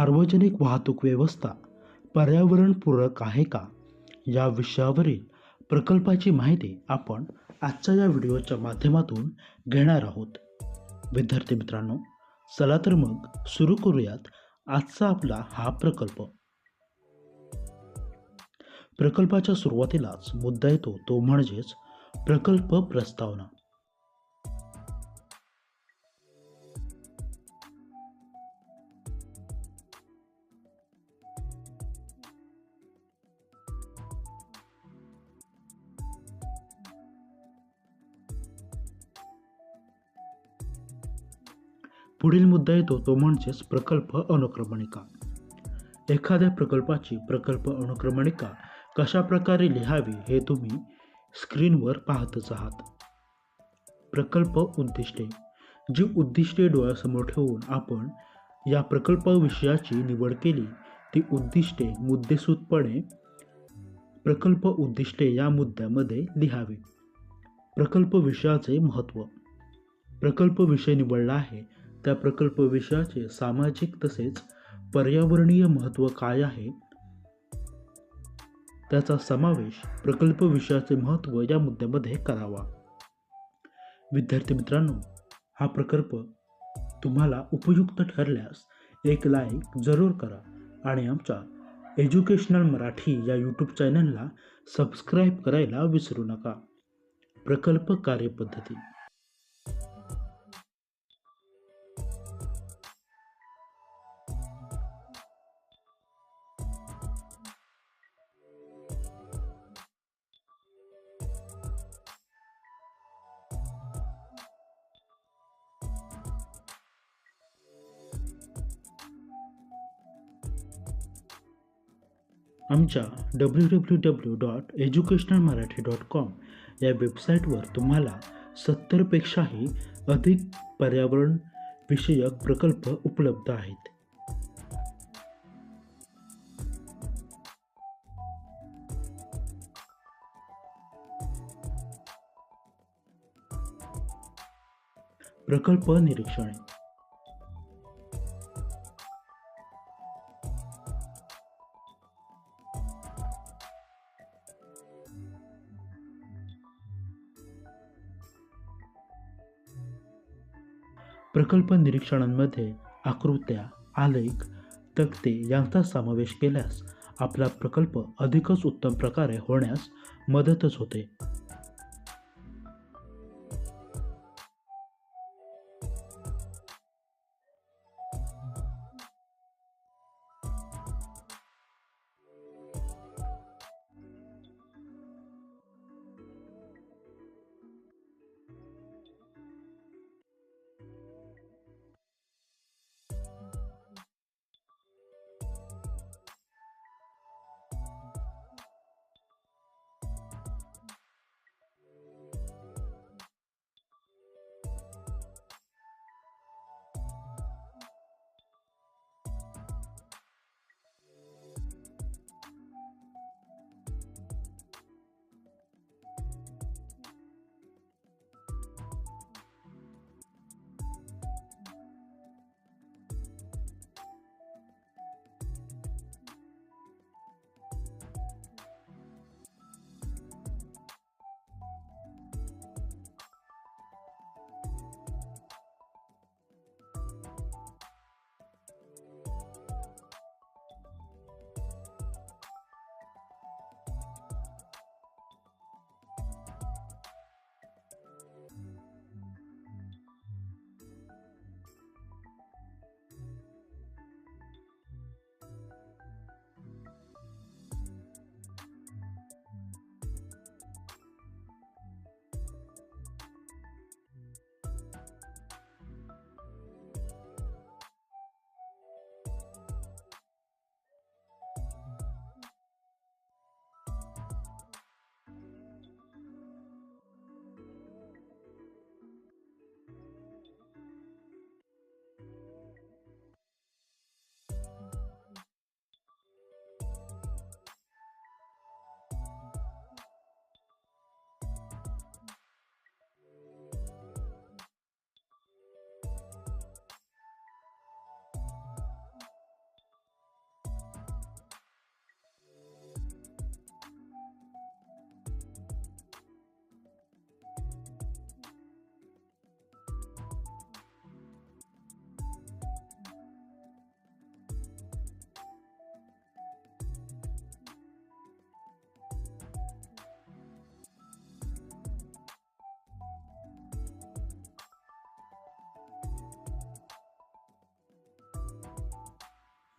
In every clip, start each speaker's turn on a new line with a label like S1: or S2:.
S1: सार्वजनिक वाहतूक व्यवस्था पर्यावरणपूरक आहे का? या विषयावरील प्रकल्पाची माहिती आपण आजच्या या व्हिडिओच्या माध्यमातून घेणार आहोत. विद्यार्थी मित्रांनो चला तर मग सुरू करूयात आजचा आपला हा प्रकल्प. प्रकल्पाच्या सुरुवातीलाच मुद्दा येतो तो म्हणजेच प्रकल्प प्रस्तावना. पुढील मुद्दा येतो तो म्हणजेच प्रकल्प अनुक्रमणिका. एखाद्या प्रकल्पाची प्रकल्प अनुक्रमणिका कशा प्रकारे लिहावी हे तुम्ही स्क्रीनवर पाहतच आहात. प्रकल्प उद्दिष्टे. जी उद्दिष्टे डोळ्यासमोर ठेवून आपण या प्रकल्प विषयाची निवड केली ती उद्दिष्टे मुद्देसूदपणे प्रकल्प उद्दिष्टे या मुद्द्यामध्ये लिहावी. प्रकल्प विषयाचे महत्त्व. प्रकल्प विषय निवडला आहे त्या प्रकल्प विषयाचे सामाजिक तसेच पर्यावरणीय महत्त्व काय आहे? त्याचा समावेश प्रकल्प विषयाचे महत्त्व या मुद्द्यामध्ये करावा. विद्यार्थी मित्रांनो हा प्रकल्प तुम्हाला उपयुक्त ठरल्यास एक लाईक जरूर करा आणि आमच्या एज्युकेशनल मराठी या यूट्यूब चॅनलला सबस्क्राईब करायला विसरू नका. प्रकल्प कार्यपद्धती. आमच्या W W W dot educational Marathi dot com या वेबसाईटवर तुम्हाला सत्तरपेक्षाही अधिक पर्यावरण विषयक प्रकल्प उपलब्ध आहेत. प्रकल्प निरीक्षणे. प्रकल्प निरीक्षणांमध्ये आकृत्या आलेख तक्ते यांचा समावेश केल्यास आपला प्रकल्प अधिकच उत्तम प्रकारे होण्यास मदतच होते.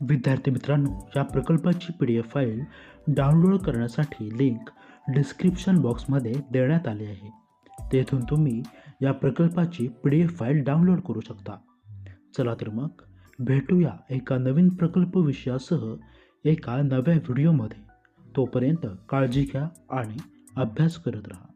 S1: विद्यार्थी मित्रांनो या प्रकल्पाची P D F file download करण्यासाठी लिंक डिस्क्रिप्शन बॉक्समध्ये देण्यात आली आहे. तेथून तुम्ही या प्रकल्पाची P D F file download करू शकता. चला तर मग भेटूया एका नवीन प्रकल्प विषयासह एका नव्या व्हिडिओमध्ये तोपर्यंत काळजी घ्या आणि अभ्यास करत राहा.